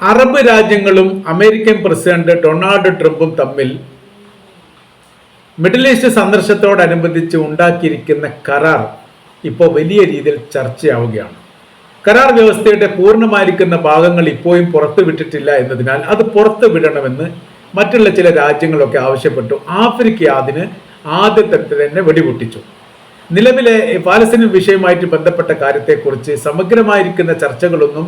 Arab രാജ്യങ്ങളും American president Donald ട്രംപും തമ്മിൽ മിഡിൽ ഈസ്റ്റ് സന്ദർശത്തോടനുബന്ധിച്ച് ഉണ്ടാക്കിയിരിക്കുന്ന കരാർ ഇപ്പോൾ വലിയ രീതിയിൽ ചർച്ചയാവുകയാണ്. കരാർ വ്യവസ്ഥയുടെ പൂർണമായിരിക്കുന്ന ഭാഗങ്ങൾ ഇപ്പോഴും പുറത്തുവിട്ടിട്ടില്ല എന്നതിനാൽ അത് പുറത്തു വിടണമെന്ന് മറ്റുള്ള ചില രാജ്യങ്ങളൊക്കെ ആവശ്യപ്പെട്ടു. ആഫ്രിക്ക അതിന് ആദ്യത്തെ തന്നെ വെടിപൊട്ടിച്ചു. നിലവിലെ പാലസ്തീൻ വിഷയവുമായിട്ട് ബന്ധപ്പെട്ട കാര്യത്തെക്കുറിച്ച് സമഗ്രമായിരിക്കുന്ന ചർച്ചകളൊന്നും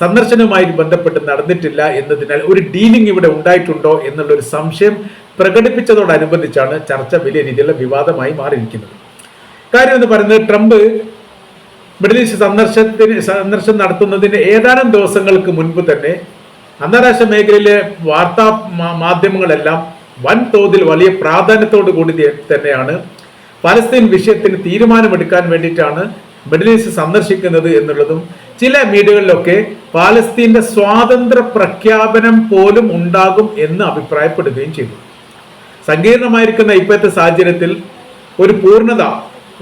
സന്ദർശനവുമായി ബന്ധപ്പെട്ട് നടന്നിട്ടില്ല എന്നതിനാൽ ഒരു ഡീലിംഗ് ഇവിടെ ഉണ്ടായിട്ടുണ്ടോ എന്നുള്ള ഒരു സംശയം പ്രകടിപ്പിച്ചതോടനുബന്ധിച്ചാണ് ചർച്ച വലിയ രീതിയിലുള്ള വിവാദമായി മാറിയിരിക്കുന്നത്. കാര്യം എന്ന് പറയുന്നത് ട്രംപ് മിഡിൽ ഈസ്റ്റ് സന്ദർശനത്തിന് സന്ദർശനം നടത്തുന്നതിന് ഏതാനും ദിവസങ്ങൾക്ക് മുൻപ് തന്നെ അന്താരാഷ്ട്ര മേഖലയിലെ വാർത്താ മാധ്യമങ്ങളെല്ലാം വൻതോതിൽ വലിയ പ്രാധാന്യത്തോടു കൂടി തന്നെയാണ് പലസ്തീൻ വിഷയത്തിന് തീരുമാനമെടുക്കാൻ വേണ്ടിയിട്ടാണ് മിഡിൽ ഈസ്റ്റ് സന്ദർശിക്കുന്നത് എന്നുള്ളതും ചില മീഡിയകളിലൊക്കെ പാലസ്തീന്റെ സ്വാതന്ത്ര്യ പ്രഖ്യാപനം പോലും ഉണ്ടാകും എന്ന് അഭിപ്രായപ്പെടുകയും ചെയ്തു. സങ്കീർണമായിരിക്കുന്ന ഇപ്പോഴത്തെ സാഹചര്യത്തിൽ ഒരു പൂർണത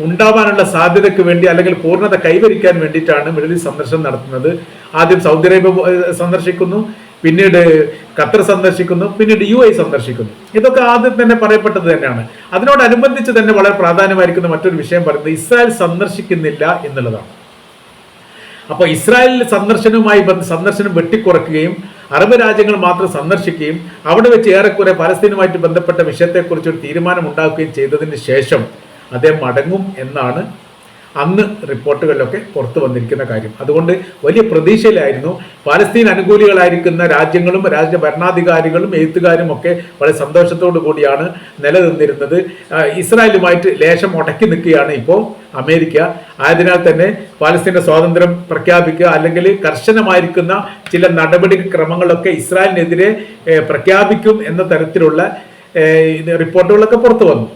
ഉണ്ടാവാനുള്ള സാധ്യതയ്ക്ക് വേണ്ടി അല്ലെങ്കിൽ പൂർണത കൈവരിക്കാൻ വേണ്ടിയിട്ടാണ് മിഡിൽ ഈസ്റ്റ് സന്ദർശനം നടത്തുന്നത്. ആദ്യം സൗദി അറേബ്യ സന്ദർശിക്കുന്നു. പിന്നീട് ഖത്തർ സന്ദർശിക്കുന്നു പിന്നീട് യു ഐ സന്ദർശിക്കുന്നു. ഇതൊക്കെ ആദ്യം തന്നെ പറയപ്പെട്ടത് തന്നെയാണ്. അതിനോടനുബന്ധിച്ച് തന്നെ വളരെ പ്രാധാന്യമായിരിക്കുന്ന മറ്റൊരു വിഷയം പറയുന്നത് ഇസ്രായേൽ സന്ദർശിക്കുന്നില്ല എന്നുള്ളതാണ്. അപ്പോൾ ഇസ്രായേലിൽ സന്ദർശനവുമായി സന്ദർശനം വെട്ടിക്കുറയ്ക്കുകയും അറബ് രാജ്യങ്ങൾ മാത്രം സന്ദർശിക്കുകയും അവിടെ വെച്ച് ഏറെക്കുറെ പലസ്തീനുമായിട്ട് ബന്ധപ്പെട്ട വിഷയത്തെക്കുറിച്ച് ഒരു തീരുമാനം ഉണ്ടാക്കുകയും ചെയ്തതിന് ശേഷം അദ്ദേഹം മടങ്ങും എന്നാണ് അന്ന് റിപ്പോർട്ടുകളിലൊക്കെ പുറത്തു വന്നിരിക്കുന്ന കാര്യം. അതുകൊണ്ട് വലിയ പ്രതീക്ഷയിലായിരുന്നു. പാലസ്തീൻ അനുകൂലികളായിരിക്കുന്ന രാജ്യങ്ങളും രാജ്യ ഭരണാധികാരികളും എഴുത്തുകാരും ഒക്കെ വളരെ സന്തോഷത്തോടു കൂടിയാണ് നിലനിന്നിരുന്നത്. ഇസ്രായേലുമായിട്ട് ലേശം ഉടക്കി നിൽക്കുകയാണ് ഇപ്പോൾ അമേരിക്ക. ആയതിനാൽ തന്നെ പാലസ്തീന്റെ സ്വാതന്ത്ര്യം പ്രഖ്യാപിക്കുക അല്ലെങ്കിൽ കർശനമായിരിക്കുന്ന ചില നടപടി ക്രമങ്ങളൊക്കെ ഇസ്രായേലിനെതിരെ പ്രഖ്യാപിക്കും എന്ന തരത്തിലുള്ള റിപ്പോർട്ടുകളൊക്കെ പുറത്തു വന്നു.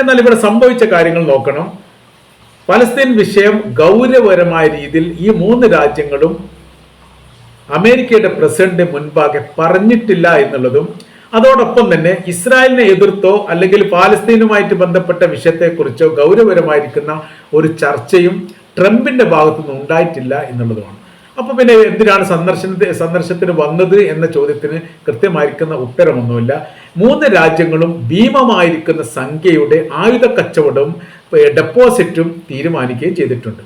എന്നാൽ ഇവിടെ സംഭവിച്ച കാര്യങ്ങൾ നോക്കണം. പലസ്തീൻ വിഷയം ഗൗരവപരമായ രീതിയിൽ ഈ മൂന്ന് രാജ്യങ്ങളും അമേരിക്കയുടെ പ്രസിഡന്റ് മുൻപാകെ പറഞ്ഞിട്ടില്ല എന്നുള്ളതും അതോടൊപ്പം തന്നെ ഇസ്രായേലിനെ എതിർത്തോ അല്ലെങ്കിൽ പാലസ്തീനുമായിട്ട് ബന്ധപ്പെട്ട വിഷയത്തെക്കുറിച്ചോ ഗൗരവപരമായിരിക്കുന്ന ഒരു ചർച്ചയും ട്രംപിന്റെ ഭാഗത്തുനിന്ന് ഉണ്ടായിട്ടില്ല എന്നുള്ളതുമാണ്. അപ്പൊ പിന്നെ എന്തിനാണ് സന്ദർശനത്തെ സന്ദർശനത്തിന് വന്നത് എന്ന ചോദ്യത്തിന് കൃത്യമായിരിക്കുന്ന ഉത്തരമൊന്നുമില്ല. മൂന്ന് രാജ്യങ്ങളും ഭീമമായിരിക്കുന്ന സംഖ്യയുടെ ആയുധ കച്ചവടവും ഡെപ്പോസിറ്റും തീരുമാനിക്കുകയും ചെയ്തിട്ടുണ്ട്.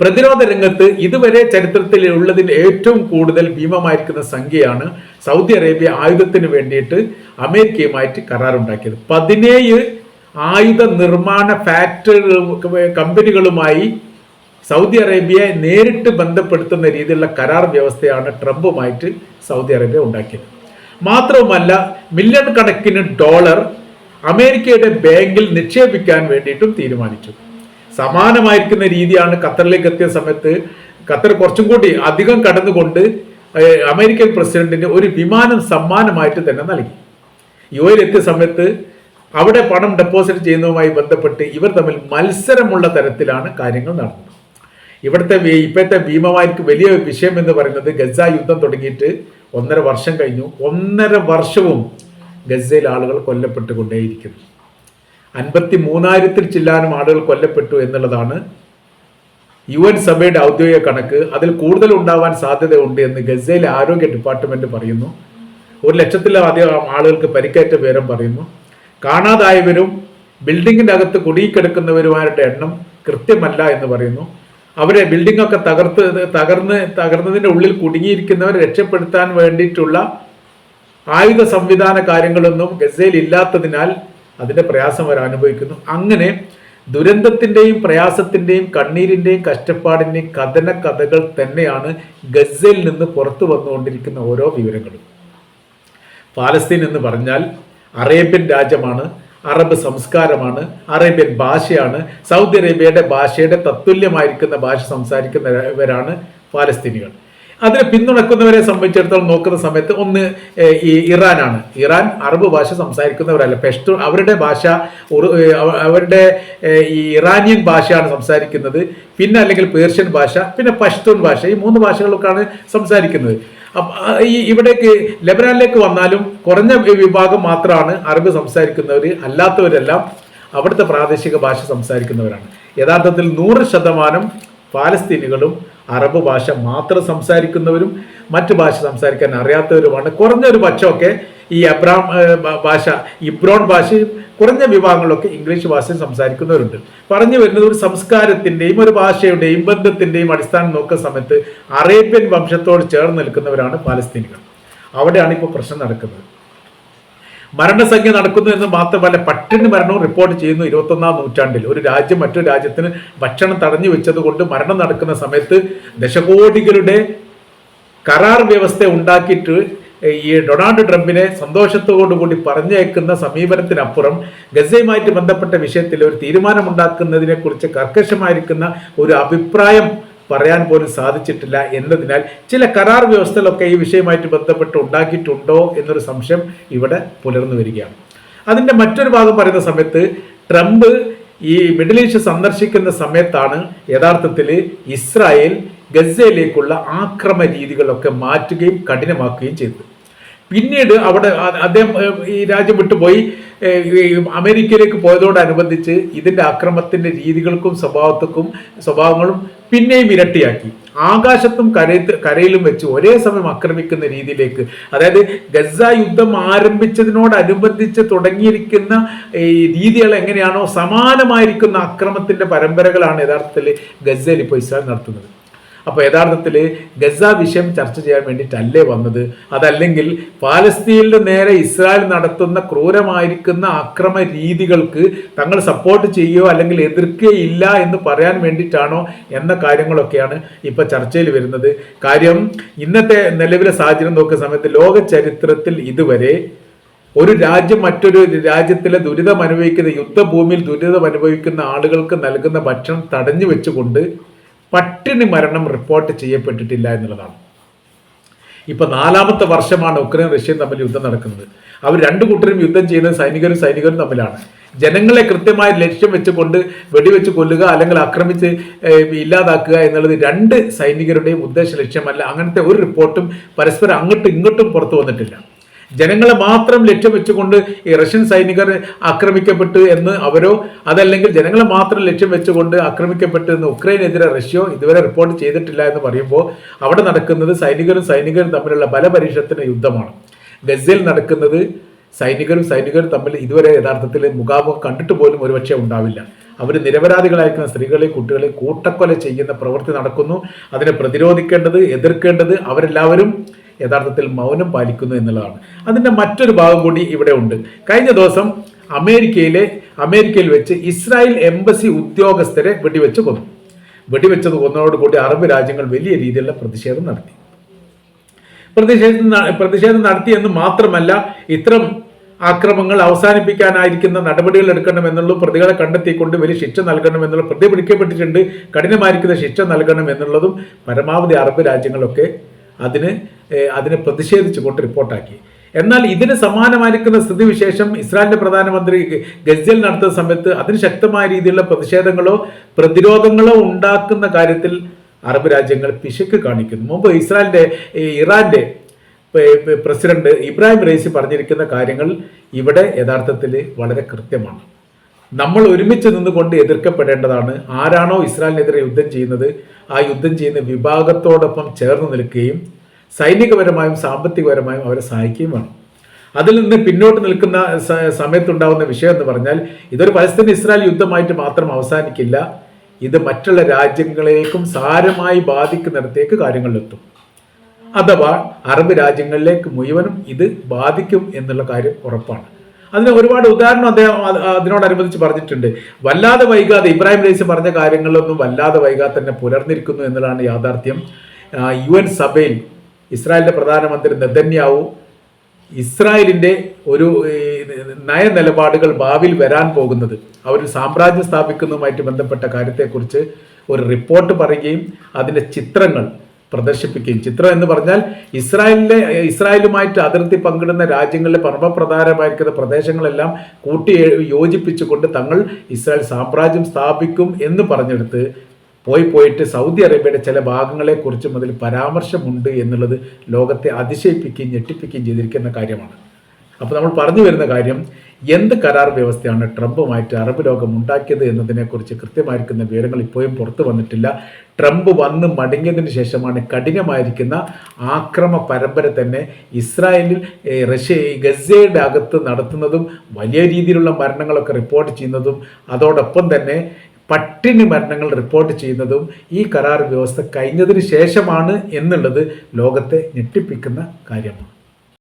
പ്രതിരോധ രംഗത്ത് ഇതുവരെ ചരിത്രത്തിൽ ഉള്ളതിൽ ഏറ്റവും കൂടുതൽ ഭീമമായിരിക്കുന്ന സംഖ്യയാണ് സൗദി അറേബ്യ ആയുധത്തിന് വേണ്ടിയിട്ട് അമേരിക്കയുമായിട്ട് കരാറുണ്ടാക്കിയത്. പതിനേഴ് ആയുധ നിർമ്മാണ ഫാക്ടറി കമ്പനികളുമായി സൗദി അറേബ്യയെ നേരിട്ട് ബന്ധപ്പെടുത്തുന്ന രീതിയിലുള്ള കരാർ വ്യവസ്ഥയാണ് ട്രംപുമായിട്ട് സൗദി അറേബ്യ ഉണ്ടാക്കിയത്. മാത്രവുമല്ല മില്യൺ കണക്കിന് ഡോളർ അമേരിക്കയുടെ ബാങ്കിൽ നിക്ഷേപിക്കാൻ വേണ്ടിയിട്ടും തീരുമാനിച്ചു. സമാനമായിരിക്കുന്ന രീതിയാണ് ഖത്തറിലേക്ക് എത്തിയ സമയത്ത് ഖത്തർ കുറച്ചും കൂടി അധികം കടന്നുകൊണ്ട് അമേരിക്കൻ പ്രസിഡന്റിന് ഒരു വിമാനം സമ്മാനമായിട്ട് തന്നെ നൽകി. യു എത്തിയ സമയത്ത് അവിടെ പണം ഡെപ്പോസിറ്റ് ചെയ്യുന്നതുമായി ബന്ധപ്പെട്ട് ഇവർ തമ്മിൽ മത്സരമുള്ള തരത്തിലാണ് കാര്യങ്ങൾ നടന്നത്. ഇവിടുത്തെ ഇപ്പോഴത്തെ ഭീമമായിരിക്കും വലിയ വിഷയം എന്ന് പറയുന്നത് ഗസ യുദ്ധം തുടങ്ങിയിട്ട് ഒന്നര വർഷം കഴിഞ്ഞു. ഒന്നര വർഷവും ഗസയിൽ ആളുകൾ കൊല്ലപ്പെട്ടുകൊണ്ടേയിരിക്കുന്നു. അൻപത്തി മൂന്നായിരത്തിൽ ചില്ലാനും ആളുകൾ കൊല്ലപ്പെട്ടു എന്നുള്ളതാണ് യു എൻ സഭയുടെ ഔദ്യോഗിക കണക്ക്. അതിൽ കൂടുതൽ ഉണ്ടാവാൻ സാധ്യതയുണ്ട് എന്ന് ഗസയിലെ ആരോഗ്യ ഡിപ്പാർട്ട്മെന്റ് പറയുന്നു. ഒരു ലക്ഷത്തിലധികം ആളുകൾക്ക് പരിക്കേറ്റ വിവരം പറയുന്നു. കാണാതായവരും ബിൽഡിങ്ങിന്റെ അകത്ത് കുടുങ്ങിക്കിടക്കുന്നവരുമാരുടെ എണ്ണം കൃത്യമല്ല എന്ന് പറയുന്നു. അവരെ ബിൽഡിംഗ് ഒക്കെ തകർത്ത് തകർന്ന് തകർന്നതിന്റെ ഉള്ളിൽ കുടുങ്ങിയിരിക്കുന്നവരെ രക്ഷപ്പെടുത്താൻ വേണ്ടിയിട്ടുള്ള ആയുധ സംവിധാന കാര്യങ്ങളൊന്നും ഗസയിൽ ഇല്ലാത്തതിനാൽ അതിന്റെ പ്രയാസം അവർ അനുഭവിക്കുന്നു. അങ്ങനെ ദുരന്തത്തിന്റെയും പ്രയാസത്തിന്റെയും കണ്ണീരിന്റെയും കഷ്ടപ്പാടിന്റെയും കഥന കഥകൾ തന്നെയാണ് ഗസയിൽ നിന്ന് പുറത്തു വന്നുകൊണ്ടിരിക്കുന്ന ഓരോ വിവരങ്ങളും. പാലസ്തീൻ എന്ന് പറഞ്ഞാൽ അറേബ്യൻ രാജ്യമാണ് അറബ് സംസ്കാരമാണ് അറേബ്യൻ ഭാഷയാണ് സൗദി അറേബ്യയുടെ ഭാഷയുടെ തത്തുല്യമായിരിക്കുന്ന ഭാഷ സംസാരിക്കുന്നവരാണ് പാലസ്തീനികൾ അതിനെ പിന്തുണക്കുന്നവരെ സംബന്ധിച്ചിടത്തോളം നോക്കുന്ന സമയത്ത് ഒന്ന് ഈ ഇറാനാണ്. ഇറാൻ അറബ് ഭാഷ സംസാരിക്കുന്നവരല്ല. പെഷ്ടു അവരുടെ ഭാഷ അവരുടെ ഈ ഇറാനിയൻ ഭാഷയാണ് സംസാരിക്കുന്നത്. പിന്നെ അല്ലെങ്കിൽ പേർഷ്യൻ ഭാഷ പിന്നെ പഷ്തൂൺ ഭാഷ ഈ മൂന്ന് ഭാഷകളൊക്കെയാണ് സംസാരിക്കുന്നത്. ഈ ഇവിടേക്ക് ലെബനാനിലേക്ക് വന്നാലും കുറഞ്ഞ വിഭാഗം മാത്രമാണ് അറബ് സംസാരിക്കുന്നവർ അല്ലാത്തവരെല്ലാം അവിടുത്തെ പ്രാദേശിക ഭാഷ സംസാരിക്കുന്നവരാണ്. യഥാർത്ഥത്തിൽ നൂറ് ശതമാനം പാലസ്തീനികളും അറബ് ഭാഷ മാത്രം സംസാരിക്കുന്നവരും മറ്റു ഭാഷ സംസാരിക്കാൻ അറിയാത്തവരുമാണ്. കുറഞ്ഞൊരു പക്ഷമൊക്കെ ഈ അബ്രാം ഭാഷ ഇബ്രോൺ ഭാഷയും കുറഞ്ഞ വിഭാഗങ്ങളിലൊക്കെ ഇംഗ്ലീഷ് ഭാഷ സംസാരിക്കുന്നവരുണ്ട്. പറഞ്ഞു വരുന്നത് ഒരു സംസ്കാരത്തിന്റെയും ഒരു ഭാഷയുടെയും ബന്ധത്തിന്റെയും അടിസ്ഥാനം നോക്കുന്ന സമയത്ത് അറേബ്യൻ വംശത്തോട് ചേർന്ന് നിൽക്കുന്നവരാണ് പാലസ്തീനികൾ അവിടെയാണ് ഇപ്പോൾ പ്രശ്നം നടക്കുന്നത്. മരണസംഖ്യ നടക്കുന്നു എന്ന് മാത്രമല്ല പട്ടിണി മരണവും റിപ്പോർട്ട് ചെയ്യുന്നു ഇരുപത്തൊന്നാം നൂറ്റാണ്ടിൽ. ഒരു രാജ്യം മറ്റൊരു രാജ്യത്തിന് ഭക്ഷണം തടഞ്ഞു വെച്ചതുകൊണ്ട് മരണം നടക്കുന്ന സമയത്ത് ദശകോടികളുടെ കരാർ വ്യവസ്ഥ ഉണ്ടാക്കിയിട്ട് ഈ ഡൊണാൾഡ് ട്രംപിനെ സന്തോഷത്തോടു കൂടി പറഞ്ഞേക്കുന്ന സമീപനത്തിനപ്പുറം ഗസയുമായിട്ട് ബന്ധപ്പെട്ട വിഷയത്തിൽ ഒരു തീരുമാനമുണ്ടാക്കുന്നതിനെക്കുറിച്ച് കർക്കശമായിരിക്കുന്ന ഒരു അഭിപ്രായം പറയാൻ പോലും സാധിച്ചിട്ടില്ല എന്നതിനാൽ ചില കരാർ വ്യവസ്ഥകളൊക്കെ ഈ വിഷയമായിട്ട് ബന്ധപ്പെട്ട് ഉണ്ടാക്കിയിട്ടുണ്ടോ എന്നൊരു സംശയം ഇവിടെ പുലർന്നു വരികയാണ്. അതിന്റെ മറ്റൊരു ഭാഗം പറയുന്ന സമയത്ത് ട്രംപ് ഈ മിഡിൽ ഈസ്റ്റ് സന്ദർശിക്കുന്ന സമയത്താണ് യഥാർത്ഥത്തിൽ ഇസ്രായേൽ ഗസയിലേക്കുള്ള ആക്രമ രീതികളൊക്കെ മാറ്റുകയും കഠിനമാക്കുകയും ചെയ്തത്. പിന്നീട് അവിടെ അദ്ദേഹം ഈ രാജ്യം വിട്ടുപോയി അമേരിക്കയിലേക്ക് പോയതോടനുബന്ധിച്ച് ഇതിന്റെ അക്രമത്തിന്റെ രീതികൾക്കും സ്വഭാവത്തിക്കും സ്വഭാവങ്ങളും പിന്നെയും ഇരട്ടിയാക്കി. ആകാശത്തും കരയത്ത് കരയിലും വെച്ച് ഒരേ സമയം ആക്രമിക്കുന്ന രീതിയിലേക്ക് അതായത് ഗസ യുദ്ധം ആരംഭിച്ചതിനോടനുബന്ധിച്ച് തുടങ്ങിയിരിക്കുന്ന ഈ രീതികൾ എങ്ങനെയാണോ സമാനമായിരിക്കുന്ന അക്രമത്തിന്റെ പരമ്പരകളാണ് യഥാർത്ഥത്തിൽ ഗസയിൽ ഇപ്പോൾ ഇസ്രായേൽ നടത്തുന്നത്. അപ്പോൾ യഥാർത്ഥത്തിൽ ഗസ വിഷയം ചർച്ച ചെയ്യാൻ വേണ്ടിയിട്ടല്ലേ വന്നത്? അതല്ലെങ്കിൽ പാലസ്തീനിൽ നേരെ ഇസ്രായേൽ നടത്തുന്ന ക്രൂരമായിരിക്കുന്ന അക്രമ രീതികൾക്ക് തങ്ങൾ സപ്പോർട്ട് ചെയ്യുകയോ അല്ലെങ്കിൽ എതിർക്കുകയില്ല എന്ന് പറയാൻ വേണ്ടിയിട്ടാണോ എന്ന കാര്യങ്ങളൊക്കെയാണ് ഇപ്പോൾ ചർച്ചയിൽ വരുന്നത്. കാര്യം ഇന്നത്തെ നിലവിലെ സാഹചര്യം നോക്കുന്ന സമയത്ത് ലോക ചരിത്രത്തിൽ ഇതുവരെ ഒരു രാജ്യം മറ്റൊരു രാജ്യത്തിലെ ദുരിതം അനുഭവിക്കുന്ന യുദ്ധഭൂമിയിൽ ദുരിതം അനുഭവിക്കുന്ന ആളുകൾക്ക് നൽകുന്ന ഭക്ഷണം തടഞ്ഞു വെച്ചുകൊണ്ട് പട്ടിണി മരണം റിപ്പോർട്ട് ചെയ്യപ്പെട്ടിട്ടില്ല എന്നുള്ളതാണ്. ഇപ്പൊ നാലാമത്തെ വർഷമാണ് ഉക്രൈൻ റഷ്യയും തമ്മിൽ യുദ്ധം നടക്കുന്നത്. അവർ രണ്ടു കൂട്ടരും യുദ്ധം ചെയ്യുന്നത് സൈനികരും സൈനികരും തമ്മിലാണ്. ജനങ്ങളെ കൃത്യമായ ലക്ഷ്യം വെച്ചുകൊണ്ട് വെടിവെച്ച് കൊല്ലുക അല്ലെങ്കിൽ ആക്രമിച്ച് ഇല്ലാതാക്കുക എന്നുള്ളത് രണ്ട് സൈനികരുടെയും ഉദ്ദേശ ലക്ഷ്യമല്ല. അങ്ങനത്തെ ഒരു റിപ്പോർട്ടും പരസ്പരം അങ്ങോട്ടും ഇങ്ങോട്ടും പുറത്തു വന്നിട്ടില്ല. ജനങ്ങളെ മാത്രം ലക്ഷ്യം വെച്ചുകൊണ്ട് ഈ റഷ്യൻ സൈനികർ ആക്രമിക്കപ്പെട്ടു എന്ന് അവരോ അതല്ലെങ്കിൽ ജനങ്ങളെ മാത്രം ലക്ഷ്യം വെച്ചുകൊണ്ട് ആക്രമിക്കപ്പെട്ടു എന്ന് ഉക്രൈനെതിരെ റഷ്യ ഇതുവരെ റിപ്പോർട്ട് ചെയ്തിട്ടില്ല എന്ന് പറയുമ്പോൾ അവിടെ നടക്കുന്നത് സൈനികരും സൈനികരും തമ്മിലുള്ള ബലപരീക്ഷത്തിന് യുദ്ധമാണ്. ഗസയിൽ നടക്കുന്നത് സൈനികരും സൈനികരും തമ്മിൽ ഇതുവരെ യഥാർത്ഥത്തിൽ മുഖാമുഖം കണ്ടിട്ട് പോലും ഒരുപക്ഷെ ഉണ്ടാവില്ല. അവർ നിരപരാധികളായിരിക്കുന്ന സ്ത്രീകളെ കുട്ടികളെ കൂട്ടക്കൊല ചെയ്യുന്ന പ്രവൃത്തി നടക്കുന്നു. അതിനെ പ്രതിരോധിക്കേണ്ടത് എതിർക്കേണ്ടത് അവരെല്ലാവരും യഥാർത്ഥത്തിൽ മൗനം പാലിക്കുന്നു എന്നുള്ളതാണ്. അതിന്റെ മറ്റൊരു ഭാഗം കൂടി ഇവിടെ ഉണ്ട്. കഴിഞ്ഞ ദിവസം അമേരിക്കയിലെ അമേരിക്കയിൽ വെച്ച് ഇസ്രായേൽ എംബസി ഉദ്യോഗസ്ഥരെ വെടിവെച്ച് കൊന്നു. വെടിവെച്ചത് കൊന്നതോടുകൂടി അറബ് രാജ്യങ്ങൾ വലിയ രീതിയിലുള്ള പ്രതിഷേധം നടത്തി. പ്രതിഷേധം പ്രതിഷേധം നടത്തിയെന്ന് മാത്രമല്ല ഇത്തരം ആക്രമങ്ങൾ അവസാനിപ്പിക്കാനായിരിക്കുന്ന നടപടികൾ എടുക്കണമെന്നുള്ള പ്രതികളെ കണ്ടെത്തിക്കൊണ്ട് വലിയ ശിക്ഷ നൽകണമെന്നുള്ള പ്രതി പിടിക്കപ്പെട്ടിട്ടുണ്ട് കഠിനമായിരിക്കുന്ന ശിക്ഷ നൽകണം എന്നുള്ളതും പരമാവധി അറബ് രാജ്യങ്ങളൊക്കെ അതിന് അതിനെ പ്രതിഷേധിച്ചുകൊണ്ട് റിപ്പോർട്ടാക്കി. എന്നാൽ ഇതിന് സമാനമായിരിക്കുന്ന സ്ഥിതിവിശേഷം ഇസ്രായേലിന്റെ പ്രധാനമന്ത്രി ഗസയിൽ നടത്തുന്ന സമയത്ത് അതിന് ശക്തമായ രീതിയിലുള്ള പ്രതിഷേധങ്ങളോ പ്രതിരോധങ്ങളോ ഉണ്ടാക്കുന്ന കാര്യത്തിൽ അറബ് രാജ്യങ്ങൾ പിശക്ക് കാണിക്കുന്നു. മുമ്പ് ഇസ്രായേലിന്റെ ഇറാന്റെ പ്രസിഡന്റ് ഇബ്രാഹിം റൈസി പറഞ്ഞിരിക്കുന്ന കാര്യങ്ങൾ ഇവിടെ യഥാർത്ഥത്തിൽ വളരെ കൃത്യമാണ്. നമ്മൾ ഒരുമിച്ച് നിന്നുകൊണ്ട് എതിർക്കപ്പെടേണ്ടതാണ്. ആരാണോ ഇസ്രായേലിനെതിരെ യുദ്ധം ചെയ്യുന്നത് ആ യുദ്ധം ചെയ്യുന്ന വിഭാഗത്തോടൊപ്പം ചേർന്ന് നിൽക്കുകയും സൈനികപരമായും സാമ്പത്തികപരമായും അവരെ സഹായിക്കുകയും വേണം. അതിൽ നിന്ന് പിന്നോട്ട് നിൽക്കുന്ന സമയത്തുണ്ടാകുന്ന വിഷയം എന്ന് പറഞ്ഞാൽ ഇതൊരു പലസ്തീൻ ഇസ്രായേൽ യുദ്ധമായിട്ട് മാത്രം അവസാനിക്കില്ല. ഇത് മറ്റുള്ള രാജ്യങ്ങളേക്കും സാരമായി ബാധിക്കുന്നിടത്തേക്ക് കാര്യങ്ങളിലെത്തും. അഥവാ അറബ് രാജ്യങ്ങളിലേക്ക് മുഴുവനും ഇത് ബാധിക്കും എന്നുള്ള കാര്യം ഉറപ്പാണ്. അതിന് ഒരുപാട് ഉദാഹരണം അദ്ദേഹം അത് അതിനോടനുബന്ധിച്ച് പറഞ്ഞിട്ടുണ്ട്. വല്ലാതെ വൈകാതെ ഇബ്രാഹിം റൈസ് പറഞ്ഞ കാര്യങ്ങളിലൊന്നും വല്ലാതെ വൈകാതെ തന്നെ പുലർന്നിരിക്കുന്നു എന്നതാണ് യാഥാർത്ഥ്യം. യു എൻ സഭയിൽ ഇസ്രായേലിന്റെ പ്രധാനമന്ത്രി നെതന്യാവു ഇസ്രായേലിന്റെ ഒരു നയ നയനിലപാടുകൾ ഭാവിയിൽ വരാൻ പോകുന്നത്. അവർ സാമ്രാജ്യം സ്ഥാപിക്കുന്നതുമായിട്ട് ബന്ധപ്പെട്ട കാര്യത്തെക്കുറിച്ച് ഒരു റിപ്പോർട്ട് പറയുകയും അതിന്റെ ചിത്രങ്ങൾ പ്രദർശിപ്പിക്കുകയും ചിത്രം എന്ന് പറഞ്ഞാൽ ഇസ്രായേലിലെ ഇസ്രായേലുമായിട്ട് അതിർത്തി പങ്കിടുന്ന രാജ്യങ്ങളിലെ പരമപ്രധാനമായിരിക്കുന്ന പ്രദേശങ്ങളെല്ലാം കൂട്ടി യോജിപ്പിച്ചുകൊണ്ട് തങ്ങൾ ഇസ്രായേൽ സാമ്രാജ്യം സ്ഥാപിക്കും എന്ന് പറഞ്ഞെടുത്ത് പോയി പോയിട്ട് സൗദി അറേബ്യയുടെ ചില ഭാഗങ്ങളെക്കുറിച്ചും അതിൽ പരാമർശമുണ്ട് എന്നുള്ളത് ലോകത്തെ അതിശയിപ്പിക്കുകയും ഞെട്ടിപ്പിക്കുകയും ചെയ്തിരിക്കുന്ന കാര്യമാണ്. അപ്പോൾ നമ്മൾ പറഞ്ഞു വരുന്ന കാര്യം എന്ത് കരാർ വ്യവസ്ഥയാണ് ട്രംപുമായിട്ട് അറബ് ലോകം ഉണ്ടാക്കിയത് എന്നതിനെക്കുറിച്ച് കൃത്യമായിരിക്കുന്ന വിവരങ്ങൾ ഇപ്പോഴും പുറത്തു വന്നിട്ടില്ല. ട്രംപ് വന്ന് മടങ്ങിയതിന് ശേഷമാണ് കഠിനമായിരിക്കുന്ന ആക്രമ പരമ്പര തന്നെ ഇസ്രായേലിൽ റഷ്യ ഗസയുടെ അകത്ത് നടത്തുന്നതും വലിയ രീതിയിലുള്ള മരണങ്ങളൊക്കെ റിപ്പോർട്ട് ചെയ്യുന്നതും അതോടൊപ്പം തന്നെ പട്ടിണി മരണങ്ങൾ റിപ്പോർട്ട് ചെയ്യുന്നതും ഈ കരാർ വ്യവസ്ഥ കഴിഞ്ഞതിന് ശേഷമാണ് എന്നുള്ളത് ലോകത്തെ ഞെട്ടിപ്പിക്കുന്ന കാര്യമാണ്.